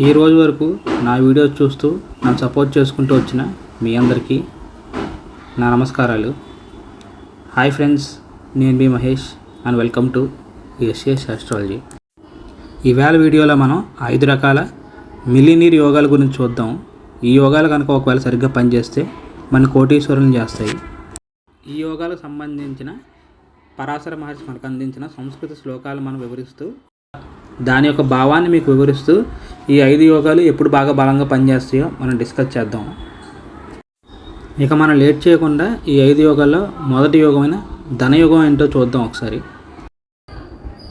ఈ రోజు వరకు నా వీడియోస్ చూస్తూ నన్ను సపోర్ట్ చేసుకుంటూ వచ్చిన మీ అందరికీ నా నమస్కారాలు. హాయ్ ఫ్రెండ్స్ నేను మీ Mahesh and welcome to SS astrology ఈవేళ వీడియోలో మనం ఐదు రకాల మిలినీర్ యోగాల గురించి చూద్దాం. ఈ యోగాలు కనుక ఒకవేళ సరిగ్గా పనిచేస్తే మన కోటీశ్వరులను చేస్తాయి. ఈ యోగాలకు సంబంధించిన పరాశర మహర్షి మనకు అందించిన సంస్కృత శ్లోకాలు మనం వివరిస్తూ దాని యొక్క భావాన్ని మీకు వివరిస్తూ ఈ ఐదు యోగాలు ఎప్పుడు బాగా బలంగా పనిచేస్తాయో మనం డిస్కస్ చేద్దాం. ఇక మనం లేట్ చేయకుండా ఈ ఐదు యోగాల్లో మొదటి యోగమైన ధనయోగం ఏంటో చూద్దాం ఒకసారి.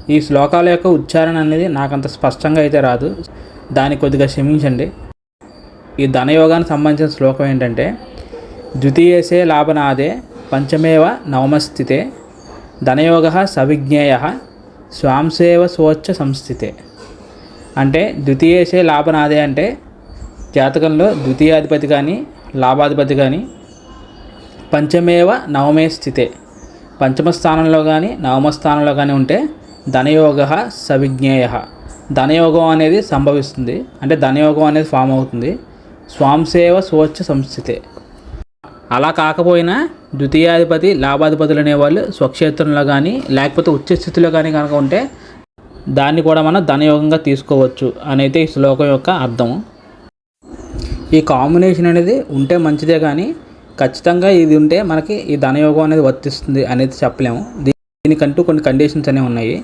ఈ శ్లోకాల యొక్క ఉచ్చారణ అనేది నాకంత స్పష్టంగా అయితే రాదు. దాన్ని కొద్దిగా క్షమించండి. ఈ ధనయోగానికి సంబంధించిన శ్లోకం ఏంటంటే ద్వితీయసే లాభనాదే పంచమేవ నవమస్థితే ధనయోగ సవిజ్ఞేయ స్వాంసేవ స్వచ్ఛ సంస్థితే. అంటే ద్వితీయసే లాభనాదే అంటే జాతకంలో ద్వితీయాధిపతి కానీ లాభాధిపతి కానీ పంచమేవ నవమే స్థితే. పంచమ స్థానంలో కానీ నవమ స్థానంలో కానీ ఉంటే ధనయోగ సవిజ్ఞేయ. ధనయోగం అనేది సంభవిస్తుంది. అంటే ధనయోగం అనేది ఫామ్ అవుతుంది. స్వాంసేవ స్వచ్ఛ సంస్థితే. అలా కాకపోయినా ద్వితీయాధిపతి లాభాధిపతులు అనేవాళ్ళు స్వక్షేత్రంలో కానీ లేకపోతే ఉచ్చస్థితిలో కానీ కనుక ఉంటే దాన్ని కూడా మనం ధనయోగంగా తీసుకోవచ్చు అనేది ఈ శ్లోకం యొక్క అర్థం ఈ కాంబినేషన్ అనేది ఉంటే మంచిదే కానీ ఖచ్చితంగా ఇది ఉంటే మనకి ఈ ధనయోగం అనేది వర్తిస్తుంది అనేది చెప్పలేము. దీనికంటూ కొన్ని కండిషన్స్ అనేవి ఉన్నాయి.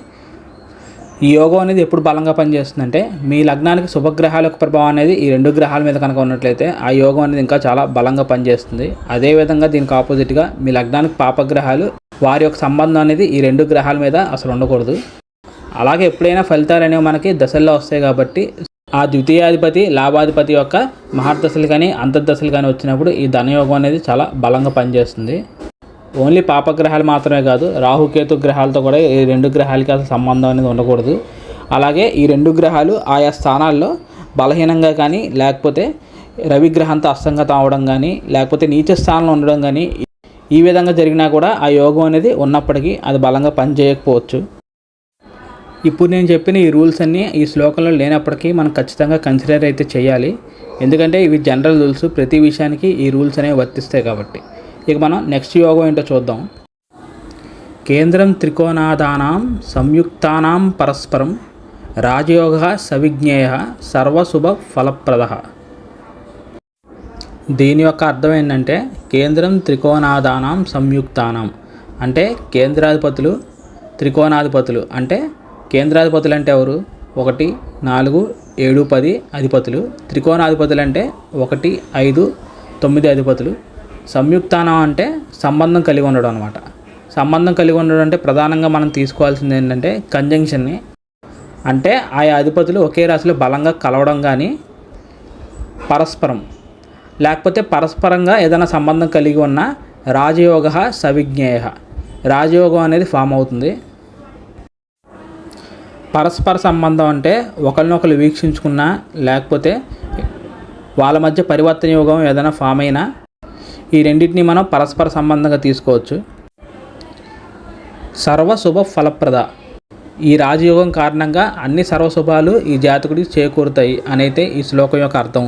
ఈ యోగం అనేది ఎప్పుడు బలంగా పనిచేస్తుందంటే మీ లగ్నానికి శుభగ్రహాల యొక్క ప్రభావం అనేది ఈ రెండు గ్రహాల మీద కనుక ఉన్నట్లయితే ఆ యోగం అనేది ఇంకా చాలా బలంగా పనిచేస్తుంది. అదేవిధంగా దీనికి ఆపోజిట్గా మీ లగ్నానికి పాపగ్రహాలు వారి యొక్క సంబంధం అనేది ఈ రెండు గ్రహాల మీద అసలు ఉండకూడదు. అలాగే ఎప్పుడైనా ఫలితాలు అనేవి మనకి దశల్లో వస్తాయి కాబట్టి ఆ ద్వితీయాధిపతి లాభాధిపతి యొక్క మహర్దశలు కానీ అంతర్దశలు కానీ వచ్చినప్పుడు ఈ ధనయోగం అనేది చాలా బలంగా పనిచేస్తుంది. ఓన్లీ పాపగ్రహాలు మాత్రమే కాదు రాహుకేతు గ్రహాలతో కూడా ఈ రెండు గ్రహాలకి అసలు సంబంధం అనేది ఉండకూడదు. అలాగే ఈ రెండు గ్రహాలు ఆయా స్థానాల్లో బలహీనంగా కానీ లేకపోతే రవి గ్రహంతో అస్తంగతం అవడం కానీ లేకపోతే నీచ స్థానంలో ఉండడం కానీ ఈ విధంగా జరిగినా కూడా ఆ యోగం అనేది ఉన్నప్పటికీ అది బలంగా పనిచేయకపోవచ్చు. ఇప్పుడు నేను చెప్పిన ఈ రూల్స్ అన్నీ ఈ శ్లోకంలో లేనప్పటికీ మనం ఖచ్చితంగా కన్సిడర్ అయితే చేయాలి. ఎందుకంటే ఇవి జనరల్ రూల్స్ ప్రతి విషయానికి ఈ రూల్స్ అనేవి వర్తిస్తాయి కాబట్టి. ఇక మనం నెక్స్ట్ యోగం ఏంటో చూద్దాం. కేంద్రం త్రికోణాదానాం సంయుక్తానాం పరస్పరం రాజయోగ సవిజ్ఞేయ సర్వశుభ ఫలప్రద. దీని యొక్క అర్థం ఏంటంటే కేంద్రం త్రికోణాదానం సంయుక్తానం. అంటే కేంద్రాధిపతులు త్రికోణాధిపతులు. అంటే కేంద్రాధిపతులు అంటే ఎవరు? ఒకటి నాలుగు ఏడు పది అధిపతులు. త్రికోణాధిపతులు అంటే ఒకటి ఐదు తొమ్మిది అధిపతులు. సంయుక్తానం అంటే సంబంధం కలిగి ఉండడం అనమాట సంబంధం కలిగి ఉండడం అంటే ప్రధానంగా మనం తీసుకోవాల్సింది ఏంటంటే కంజంక్షన్ని అంటే ఆయా అధిపతులు ఒకే రాశిలో బలంగా కలవడం కానీ పరస్పరం. లేకపోతే పరస్పరంగా ఏదైనా సంబంధం కలిగి ఉన్న రాజయోగ సవిజ్ఞేయ. రాజయోగం అనేది ఫామ్ అవుతుంది. పరస్పర సంబంధం అంటే ఒకరినొకరు వీక్షించుకున్నా లేకపోతే వాళ్ళ మధ్య పరివర్తన యోగం ఏదైనా ఫామ్ అయినా ఈ రెండింటిని మనం పరస్పర సంబంధంగా తీసుకోవచ్చు. సర్వశుభ ఫలప్రద. ఈ రాజయోగం కారణంగా అన్ని సర్వశుభాలు ఈ జాతకుడికి చేకూరుతాయి అనైతే ఈ శ్లోకం యొక్క అర్థం.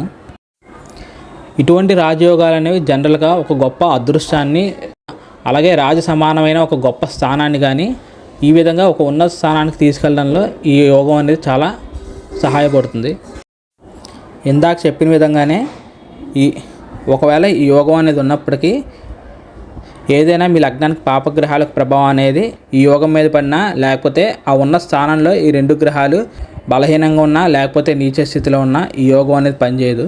ఇటువంటి రాజయోగాలు అనేవి జనరల్గా ఒక గొప్ప అదృష్టాన్ని అలాగే రాజ సమానమైన ఒక గొప్ప స్థానాన్ని కానీ ఈ విధంగా ఒక ఉన్నత స్థానానికి తీసుకెళ్ళడంలో ఈ యోగం అనేది చాలా సహాయపడుతుంది. ఇందాక చెప్పిన విధంగానే ఈ ఒకవేళ ఈ యోగం అనేది ఉన్నప్పటికీ ఏదైనా మీ లగ్నానికి పాపగ్రహాలకు ప్రభావం అనేది ఈ యోగం మీద పడినా లేకపోతే ఆ ఉన్న స్థానంలో ఈ రెండు గ్రహాలు బలహీనంగా ఉన్నా లేకపోతే నీచ స్థితిలో ఉన్నా ఈ యోగం అనేది పనిచేయదు.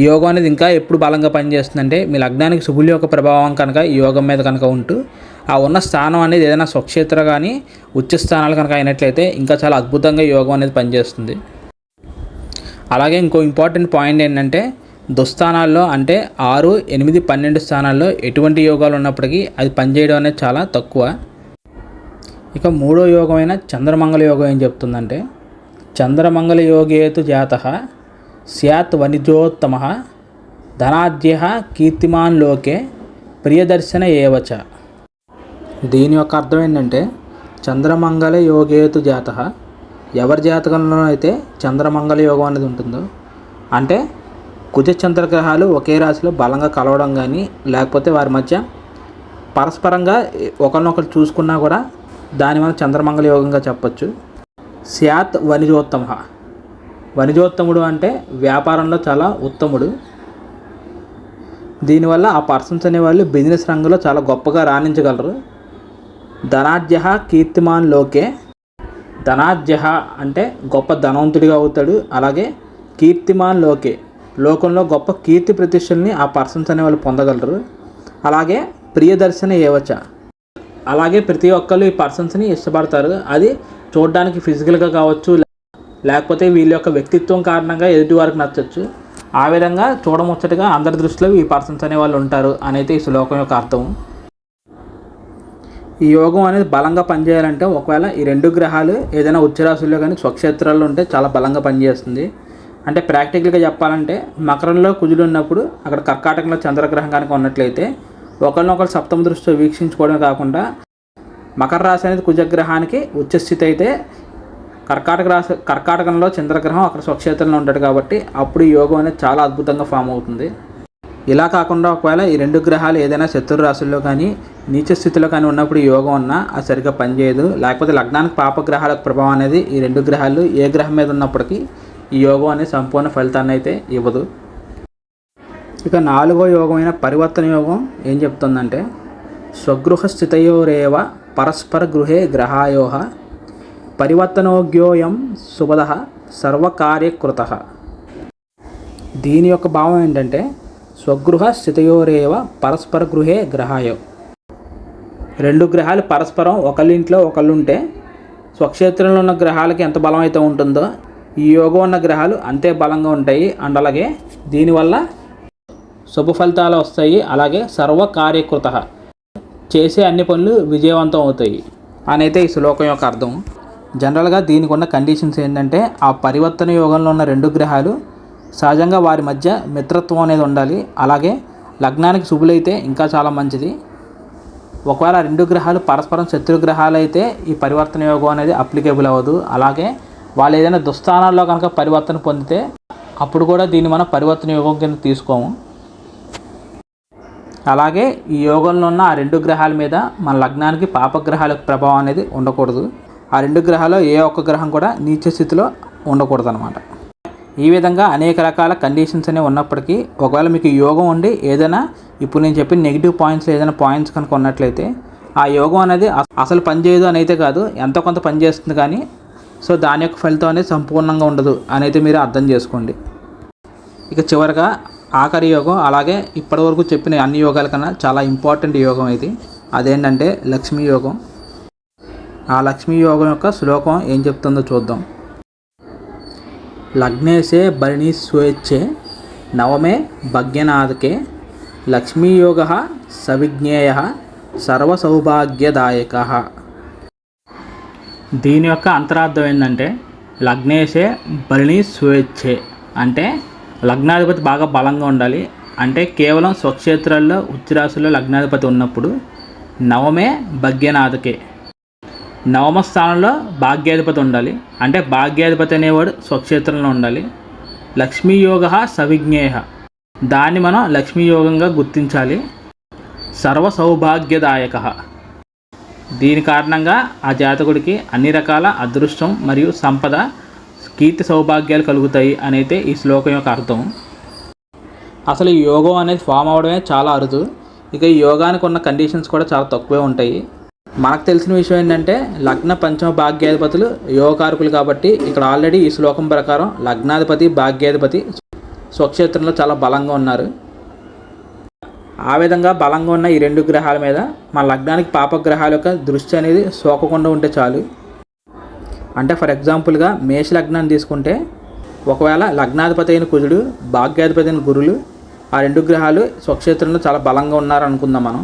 ఈ యోగం అనేది ఇంకా ఎప్పుడు బలంగా పనిచేస్తుందంటే మీ లగ్నానికి శుభుల యొక్క ప్రభావం కనుక ఈ యోగం మీద కనుక ఉంటూ ఆ ఉన్న స్థానం అనేది ఏదైనా స్వక్షేత్ర కానీ ఉచ్చ స్థానాలు కనుక అయినట్లయితే ఇంకా చాలా అద్భుతంగా యోగం అనేది పనిచేస్తుంది. అలాగే ఇంకో ఇంపార్టెంట్ పాయింట్ ఏంటంటే దుస్థానాల్లో అంటే ఆరు ఎనిమిది పన్నెండు స్థానాల్లో ఎటువంటి యోగాలు ఉన్నప్పటికీ అది పనిచేయడం అనేది చాలా తక్కువ. ఇక మూడో యోగమైన చంద్రమంగళ యోగం ఏం చెప్తుందంటే చంద్రమంగళ యోగేతు జాత స్యాత్ వనిజోత్తమ ధనాద్య కీర్తిమాన్ లోకే ప్రియదర్శన ఏవచ. దీని యొక్క అర్థం ఏంటంటే చంద్రమంగళ యోగేతు జాత. ఎవరి జాతకంలో అయితే చంద్రమంగళ యోగం అనేది ఉంటుందో అంటే కుజ చంద్రగ్రహాలు ఒకే రాశిలో బలంగా కలవడం కానీ లేకపోతే వారి మధ్య పరస్పరంగా ఒకరినొకరు చూసుకున్నా కూడా దాని మనం చంద్రమంగళ యోగంగా చెప్పొచ్చు. స్యాత్ వనిజోత్తమ. వనిజోత్తముడు అంటే వ్యాపారంలో చాలా ఉత్తముడు. దీనివల్ల ఆ పర్సన్స్ అనేవాళ్ళు బిజినెస్ రంగంలో చాలా గొప్పగా రాణించగలరు. ధనాఢ్య కీర్తిమాన్ లోకే. ధనాఢ్య అంటే గొప్ప ధనవంతుడిగా అవుతాడు. అలాగే కీర్తిమాన్ లోకే. లోకంలో గొప్ప కీర్తి ప్రతిష్టల్ని ఆ పర్సన్స్ అనే వాళ్ళు పొందగలరు. అలాగే ప్రియదర్శన ఏవచ. అలాగే ప్రతి ఒక్కరు ఈ పర్సన్స్ని ఇష్టపడతారు. అది చూడడానికి ఫిజికల్గా కావచ్చు లేకపోతే వీళ్ళ యొక్క వ్యక్తిత్వం కారణంగా ఎదుటి వారికి నచ్చచ్చు. ఆ విధంగా చూడముచ్చటగా అందరి దృష్టిలో ఈ పర్సన్స్ అనే వాళ్ళు ఉంటారు అనేది ఈ శ్లోకం యొక్క అర్థం. ఈ యోగం అనేది బలంగా పనిచేయాలంటే ఒకవేళ ఈ రెండు గ్రహాలు ఏదైనా ఉచ్చరాశుల్లో కానీ స్వక్షేత్రాల్లో ఉంటే చాలా బలంగా పనిచేస్తుంది. అంటే ప్రాక్టికల్గా చెప్పాలంటే మకరంలో కుజులు ఉన్నప్పుడు అక్కడ కర్కాటకంలో చంద్రగ్రహం కనుక ఉన్నట్లయితే ఒకరినొకరు సప్తమ దృష్టితో వీక్షించుకోవడమే కాకుండా మకర రాశి అనేది కుజగ్రహానికి ఉచ్చస్థితి అయితే కర్కాటక రాశి కర్కాటకంలో చంద్రగ్రహం అక్కడ స్వక్షేత్రంలో ఉంటాడు కాబట్టి అప్పుడు ఈ యోగం అనేది చాలా అద్భుతంగా ఫామ్ అవుతుంది. ఇలా కాకుండా ఒకవేళ ఈ రెండు గ్రహాలు ఏదైనా శత్రు రాశుల్లో కానీ నీచ స్థితిలో కానీ ఉన్నప్పుడు ఈ యోగం ఉన్నా అది సరిగ్గా పనిచేయదు. లేకపోతే లగ్నానికి పాప గ్రహాలకు ప్రభావం అనేది ఈ రెండు గ్రహాలు ఏ గ్రహం మీద ఉన్నప్పటికీ ఈ యోగం అనేది సంపూర్ణ ఫలితాన్ని అయితే ఇవ్వదు. ఇక నాలుగో యోగమైన పరివర్తన యోగం ఏం చెప్తుందంటే స్వగృహ స్థితయోరేవ పరస్పర గృహే గ్రహాయోహ పరివర్తనోగ్యోయం శుభద సర్వకార్యకృత. దీని యొక్క భావం ఏంటంటే స్వగృహ స్థితయోరేవ పరస్పర గృహే గ్రహాయో. రెండు గ్రహాలు పరస్పరం ఒకళ్ళింట్లో ఒకళ్ళు ఉంటే స్వక్షేత్రంలో ఉన్న గ్రహాలకి ఎంత బలం అయితే ఉంటుందో ఈ యోగం ఉన్న గ్రహాలు అంతే బలంగా ఉంటాయి. అండ్ అలాగే దీనివల్ల శుభ ఫలితాలు వస్తాయి. అలాగే సర్వ కార్యకృత చేసే అన్ని పనులు విజయవంతం అవుతాయి. అనైతే ఈ శ్లోకం యొక్క అర్థం. జనరల్గా దీనికి ఉన్న కండిషన్స్ ఏంటంటే ఆ పరివర్తన యోగంలో ఉన్న రెండు గ్రహాలు సహజంగా వారి మధ్య మిత్రత్వం అనేది ఉండాలి. అలాగే లగ్నానికి శుభులైతే ఇంకా చాలా మంచిది. ఒకవేళ రెండు గ్రహాలు పరస్పరం శత్రు గ్రహాలు అయితే ఈ పరివర్తన యోగం అనేది అప్లికేబుల్ అవ్వదు. అలాగే వాళ్ళు ఏదైనా దుస్థానాల్లో కనుక పరివర్తన పొందితే అప్పుడు కూడా దీన్ని మనం పరివర్తన యోగం కింద తీసుకోము. అలాగే ఈ యోగంలో ఉన్న ఆ రెండు గ్రహాల మీద మన లగ్నానికి పాపగ్రహాలకు ప్రభావం అనేది ఉండకూడదు. ఆ రెండు గ్రహాలు ఏ ఒక్క గ్రహం కూడా నీచ స్థితిలో ఉండకూడదు అనమాట ఈ విధంగా అనేక రకాల కండిషన్స్ అనేవి ఉన్నప్పటికీ ఒకవేళ మీకు యోగం ఉండి ఏదైనా ఇప్పుడు నేను చెప్పిన నెగిటివ్ పాయింట్స్ ఏదైనా పాయింట్స్ కనుక ఉన్నట్లయితే ఆ యోగం అనేది అసలు పనిచేయదు అని అయితే కాదు ఎంతో కొంత పనిచేస్తుంది కానీ సో దాని యొక్క ఫలితం అనేది సంపూర్ణంగా ఉండదు అని అయితే మీరు అర్థం చేసుకోండి. ఇక చివరిగా ఆఖరి యోగం అలాగే ఇప్పటివరకు చెప్పిన అన్ని యోగాల కన్నా చాలా ఇంపార్టెంట్ యోగం ఇది. అదేంటంటే లక్ష్మీ యోగం. ఆ లక్ష్మీ యోగం యొక్క శ్లోకం ఏం చెప్తుందో చూద్దాం. లగ్నేశే బలిని స్వేచ్ఛే నవమే భగ్యనాథకే లక్ష్మీయోగ సవిజ్ఞేయ సర్వసౌభాగ్యదాయక. దీని యొక్క అంతరార్థం ఏంటంటే లగ్నేశే భరణి స్వేచ్ఛే అంటే లగ్నాధిపతి బాగా బలంగా ఉండాలి. అంటే కేవలం స్వక్షేత్రాల్లో ఉచ్చిరాశుల్లో లగ్నాధిపతి ఉన్నప్పుడు నవమే భగ్యనాథకే. నవమ స్థానంలో భాగ్యాధిపతి ఉండాలి. అంటే భాగ్యాధిపతి అనేవాడు స్వక్షేత్రంలో ఉండాలి. లక్ష్మీయోగ సవిజ్ఞేయ దాన్ని మనం లక్ష్మీయోగంగా గుర్తించాలి. సర్వ సౌభాగ్యదాయక. దీని కారణంగా ఆ జాతకుడికి అన్ని రకాల అదృష్టం మరియు సంపద కీర్తి సౌభాగ్యాలు కలుగుతాయి అనైతే ఈ శ్లోకం యొక్క అర్థం. అసలు ఈ యోగం అనేది ఫామ్ అవడమే చాలా అరుదు. ఇక ఈ యోగానికి ఉన్న కండిషన్స్ కూడా చాలా తక్కువే ఉంటాయి. మనకు తెలిసిన విషయం ఏంటంటే లగ్న పంచమ భాగ్యాధిపతులు యోగకారకులు కాబట్టి ఇక్కడ ఆల్రెడీ ఈ శ్లోకం ప్రకారం లగ్నాధిపతి భాగ్యాధిపతి స్వక్షేత్రంలో చాలా బలంగా ఉన్నారు. ఆ విధంగా బలంగా ఉన్న ఈ రెండు గ్రహాల మీద మన లగ్నానికి పాపగ్రహాల యొక్క దృష్టి అనేది సోకకుండా ఉంటే చాలు. అంటే ఫర్ ఎగ్జాంపుల్గా మేష లగ్నాన్ని తీసుకుంటే ఒకవేళ లగ్నాధిపతి అయిన కుజుడు భాగ్యాధిపతి అయిన గురులు ఆ రెండు గ్రహాలు స్వక్షేత్రంలో చాలా బలంగా ఉన్నారు అనుకుందాం మనం.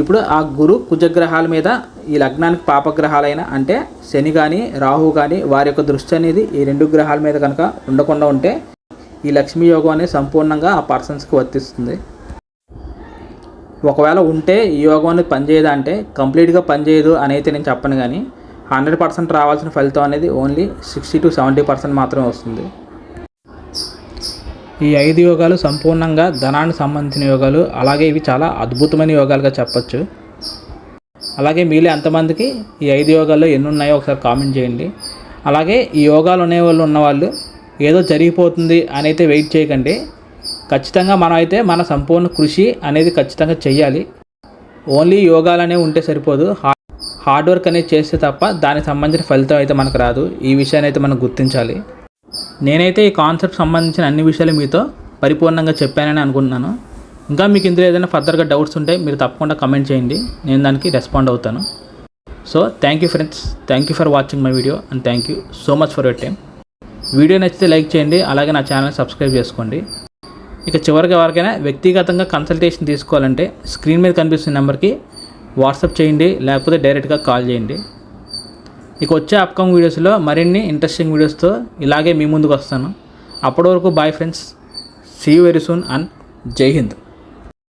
ఇప్పుడు ఆ గురు కుజగ్రహాల మీద ఈ లగ్నానికి పాపగ్రహాలైన అంటే శని కానీ రాహు కానీ వారి యొక్క దృష్టి అనేది ఈ రెండు గ్రహాల మీద కనుక ఉండకుండా ఉంటే ఈ లక్ష్మీ యోగం అనేది సంపూర్ణంగా ఆ పర్సన్స్కి వర్తిస్తుంది. ఒకవేళ ఉంటే ఈ యోగం అనేది పనిచేయదా అంటే కంప్లీట్గా పనిచేయదు అనేది నేను చెప్పను కానీ హండ్రెడ్ పర్సెంట్ రావాల్సిన ఫలితం అనేది only sixty to seventy percent మాత్రమే వస్తుంది. ఈ ఐదు యోగాలు సంపూర్ణంగా ధనానికి సంబంధించిన యోగాలు. అలాగే ఇవి చాలా అద్భుతమైన యోగాలుగా చెప్పచ్చు. అలాగే మీలో ఎంతమందికి ఈ ఐదు యోగాల్లో ఎన్ని ఉన్నాయో ఒకసారి కామెంట్ చేయండి. అలాగే ఈ యోగాలు అనే వాళ్ళు ఉన్నవాళ్ళు ఏదో జరిగిపోతుంది అని అయితే వెయిట్ చేయకండి. ఖచ్చితంగా మనం అయితే మన సంపూర్ణ కృషి అనేది ఖచ్చితంగా చెయ్యాలి. ఓన్లీ యోగాలు అనేవి ఉంటే సరిపోదు. హార్డ్ వర్క్ అనేది చేస్తే తప్ప దానికి సంబంధించిన ఫలితం అయితే మనకు రాదు. ఈ విషయాన్ని అయితే మనం గుర్తించాలి. నేనైతే ఈ కాన్సెప్ట్ సంబంధించిన అన్ని విషయాలు మీతో పరిపూర్ణంగా చెప్పానని అనుకుంటున్నాను. ఇంకా మీకు ఇందులో ఏదైనా ఫర్దర్గా డౌట్స్ ఉంటే మీరు తప్పకుండా కమెంట్ చేయండి. నేను దానికి రెస్పాండ్ అవుతాను. So thank you friends thank you for watching my video and thank you so much for your time video నచ్చితే లైక్ చేయండి. అలాగే నా ఛానల్ సబ్స్క్రైబ్ చేసుకోండి. ఇక చివరికి ఎవరికైనా వ్యక్తిగతంగా కన్సల్టేషన్ తీసుకోవాలంటే స్క్రీన్ మీద కనిపిస్తున్న నెంబర్కి వాట్సాప్ చేయండి. లేకపోతే డైరెక్ట్గా కాల్ చేయండి. ఇక వచ్చే అప్కమింగ్ వీడియోస్లో మరిన్ని ఇంట్రెస్టింగ్ వీడియోస్తో ఇలాగే మీ ముందుకు వస్తాను. అప్పటి వరకు bye friends see you very soon and జై హింద్